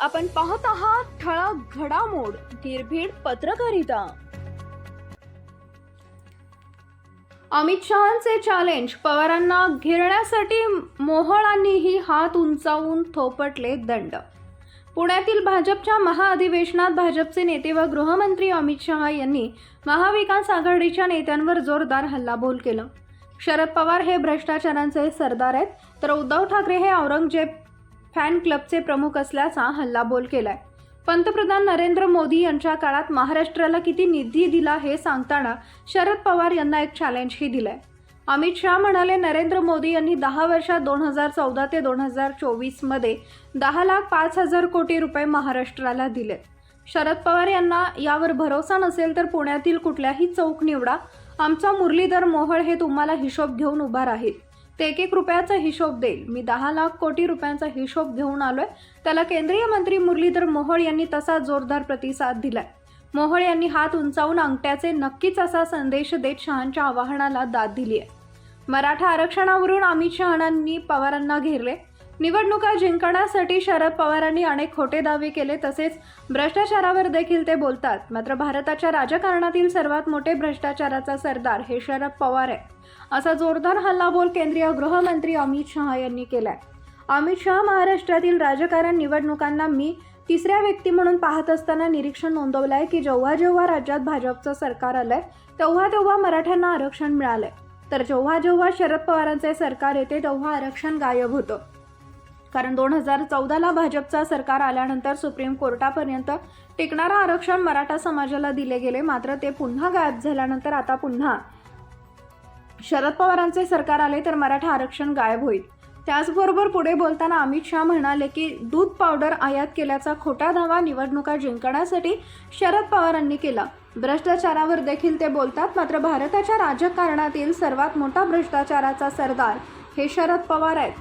आपण पाहत आहात ठळक घडामोड निर्भीड पत्रकारिता. अमित शहांचे चॅलेंज पवारांना घेरण्यासाठी मोहळांनीही हात उंचावून थोपटले दंड. पुण्यातील भाजपच्या महाअधिवेशनात भाजपचे नेते व गृहमंत्री अमित शहा यांनी महाविकास आघाडीच्या नेत्यांवर जोरदार हल्लाबोल केलं. शरद पवार हे भ्रष्टाचारांचे सरदार आहेत तर उद्धव ठाकरे हे औरंगजेब फॅन क्लबचे प्रमुख असल्याचा हल्लाबोल केलाय. पंतप्रधान नरेंद्र मोदी यांच्या काळात महाराष्ट्राला किती निधी दिला हे सांगताना शरद पवार यांना एक चॅलेंजही दिलाय. अमित शहा म्हणाले नरेंद्र मोदी यांनी दहा वर्षात दोन हजार चौदा ते दोन हजार चोवीसमध्ये दहा लाख पाच हजार कोटी रुपये महाराष्ट्राला दिले. शरद पवार यांना यावर भरोसा नसेल तर पुण्यातील कुठल्याही चौक निवडा. आमचा मुरलीधर मोहळ हे तुम्हाला हिशोब घेऊन उभा राहील. ते एक एक रुपयाचा हिशोब देईल. मी दहा लाख कोटी रुपयांचा हिशोब घेऊन आलोय. त्याला केंद्रीय मंत्री मुरलीधर मोहोळ यांनी तसा जोरदार प्रतिसाद दिलाय. मोहोळ यांनी हात उंचावून अंगठ्याचे नक्कीच असा संदेश देत शहांच्या आवाहनाला दाद दिली आहे मराठा आरक्षणावरून अमित शहाणांनी पवारांना घेरले. निवडणुका जिंकण्यासाठी शरद पवारांनी अनेक खोटे दावे केले तसेच भ्रष्टाचारावर देखील ते बोलतात. मात्र भारताच्या राजकारणातील सर्वात मोठे भ्रष्टाचाराचा सरदार हे शरद पवार आहे असा जोरदार हल्लाबोल केंद्रीय गृहमंत्री अमित शहा यांनी केलाय. अमित शहा महाराष्ट्रातील राजकारण निवडणुकांना मी तिसऱ्या व्यक्ती म्हणून पाहत असताना निरीक्षण नोंदवलं आहे की जेव्हा जेव्हा राज्यात भाजपचं सरकार आलंय तेव्हा तेव्हा मराठ्यांना आरक्षण मिळालंय. तर जेव्हा जेव्हा शरद पवारांचे सरकार येते तेव्हा आरक्षण गायब होतं. कारण दोन हजार चौदाला भाजपचा सरकार आल्यानंतर सुप्रीम कोर्टापर्यंत टिकणारं आरक्षण मराठा समाजाला दिले गेले. मात्र ते पुन्हा गायब झाल्यानंतर आता पुन्हा शरद पवारांचे सरकार आले तर मराठा आरक्षण गायब होईल. त्याचबरोबर पुढे बोलताना अमित शहा म्हणाले की दूध पावडर आयात केल्याचा खोटा दावा निवडणुका जिंकण्यासाठी शरद पवारांनी केला. भ्रष्टाचारावर देखील ते बोलतात मात्र भारताच्या राजकारणातील सर्वात मोठा भ्रष्टाचाराचा सरदार हे शरद पवार आहेत.